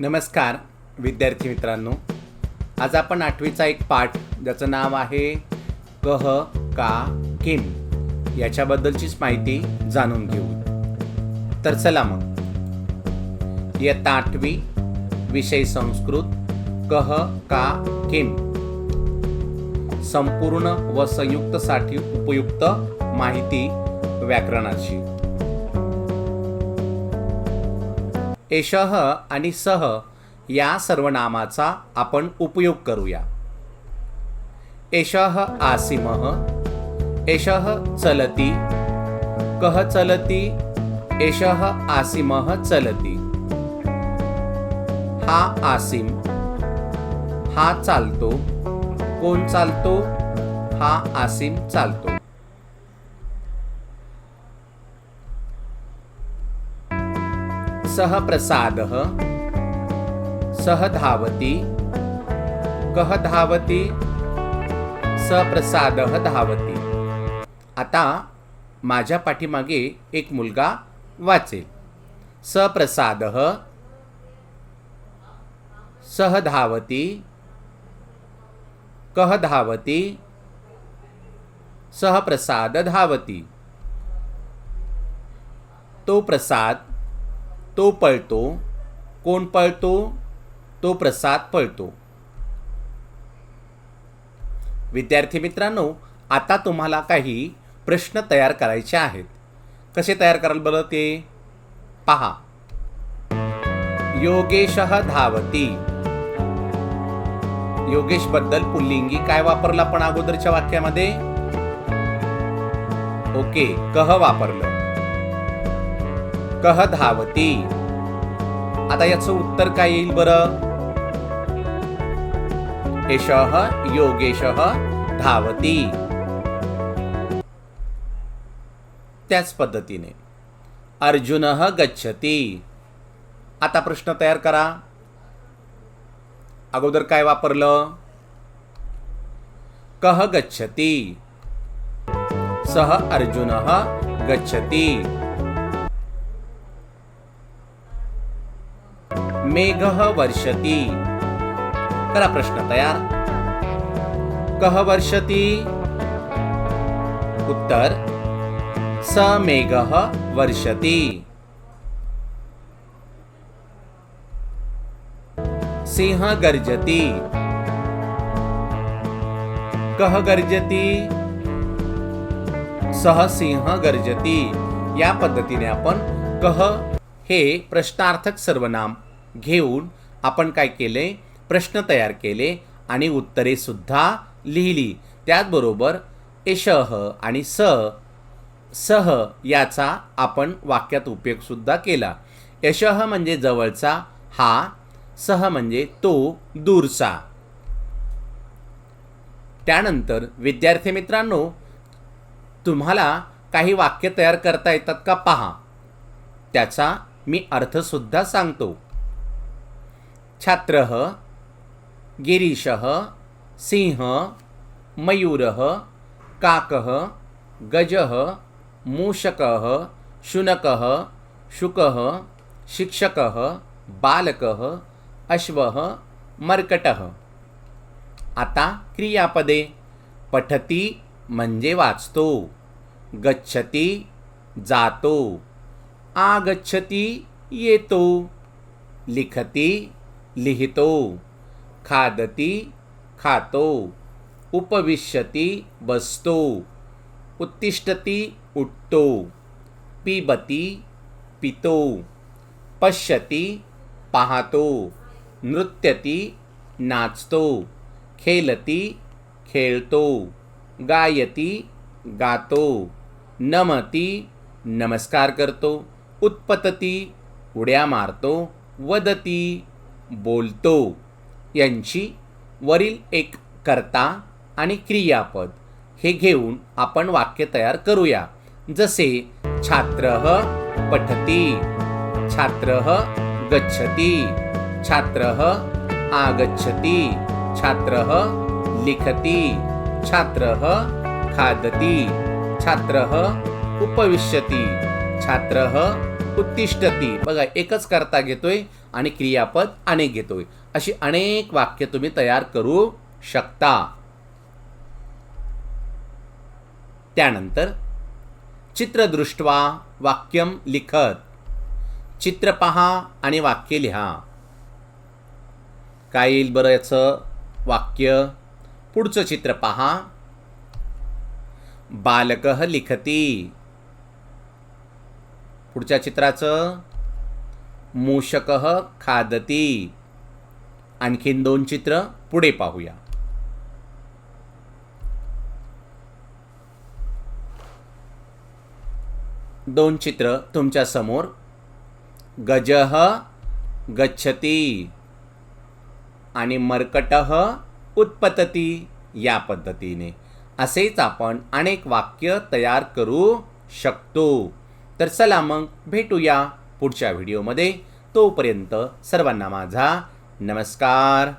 नमस्कार विद्यार्थी मित्रांनो. आज आपण आठवीचा एक पाठ ज्याचं नाव आहे कह का किम याच्याबद्दलचीच माहिती जाणून घेऊ. तर चला मग. इयत्ता आठवी विषय संस्कृत कह का किम. संपूर्ण व संयुक्तसाठी उपयुक्त माहिती व्याकरणाची. एषः आणि सह या सर्वनामाचा आपण उपयोग करूया. एषः आसिमह एषः चलति कः चलति एषः आसिमह चलति. हा आसिम हा चालतो कोण चालतो हा आसिम चालतो. सह प्रसादः सह धावती? कह धावती सप्रसादः धावती। आता माझ्या पाठीमागे एक मुलगा वाचेल। सप्रसादः। सह धावती कह धावती? सह प्रसाद धावती। तो प्रसाद तो पळतो कोण पळतो तो प्रसाद पळतो. विद्यार्थी मित्रांनो आता तुम्हाला काही प्रश्न तयार करायचे आहेत. कसे तयार कराल बरं ते? पहा. योगेश धावती. योगेशबद्दल पुल्लिंगी काय वापरलं आपण अगोदरच्या वाक्यामध्ये? ओके कह वापरलं. कह धावती. आता याचं उत्तर काय येईल बरं? एषः योगेशः धावती. त्याच पद्धतीने. अर्जुन गच्छती. आता प्रश्न तयार करा. अगोदर काय वापरलं? कह गच्छती. सह अर्जुन गच्छती. मेघ वर्षती? करा प्रश्न तयार. कह वर्षती? उत्तर स मेघ वर्षती. सिंह गर्जती. कह गर्जती? सह सिंह गर्जती. या पद्धतीने आपण कह हे प्रश्नार्थक सर्वनाम घेऊन आपण काय केले? प्रश्न तयार केले आणि उत्तरेसुद्धा लिहिली. त्याचबरोबर एशह आणि स सह याचा आपण वाक्यात उपयोगसुद्धा केला. यशः म्हणजे जवळचा हा सह म्हणजे तो दूरचा. त्यानंतर विद्यार्थी मित्रांनो तुम्हाला काही वाक्य तयार करता येतात का? पहा. त्याचा मी अर्थसुद्धा सांगतो. छात्र गिरीश सिंह मयूर काक गज मूषक शुनक शुक शिक्षक बालक अश्व मर्कट। आता क्रियापदे। पठती म्हणजे वाचतो। गच्छती जातो। आगच्छती येतो। लिखती लिहितो. खादती खातो. उपविशती बसतो. उत्तिष्ठती उठतो पिबती पितो. पश्यती पाहतो. नृत्यती नाचतो. खेलती खेळतो. गायती गातो. नमती नमस्कार करतो. उत्पतती उड्या मारतो. वदती बोलतो. यांची वरील एक कर्ता आणि क्रियापद हे घेऊन आपण वाक्य तयार करूया. जसे छात्र पठती छात्र गच्छती छात्र आगच्छती छात्र लिखती छात्र खादती छात्र उपविश्यती छात्र उत्तिष्ठती. बघा एकच करता घेतोय. आणि क्रियापद अनेक घेतोय. अशी अनेक वाक्य तुम्ही तयार करू शकता. त्यानंतर चित्रदृष्ट्वा वाक्यम लिखत. चित्र पहा आणि वाक्य लिहा. काय येईल बरं याचं वाक्य? पुढचं चित्र पहा. बालक लिखती. पुढच्या चित्राचं? मूषक खादती. आणखीन दोन चित्र पुढे पाहूया. दोन चित्र तुमच्यासमोर. गजह गच्छती आणि मर्कटः उत्पतती या पद्धतीने. असेच आपण अनेक वाक्य तयार करू शकतो. तर चला मग भेटूया पुढच्या व्हिडिओमध्ये तोपर्यंत सर्वांना माझा नमस्कार.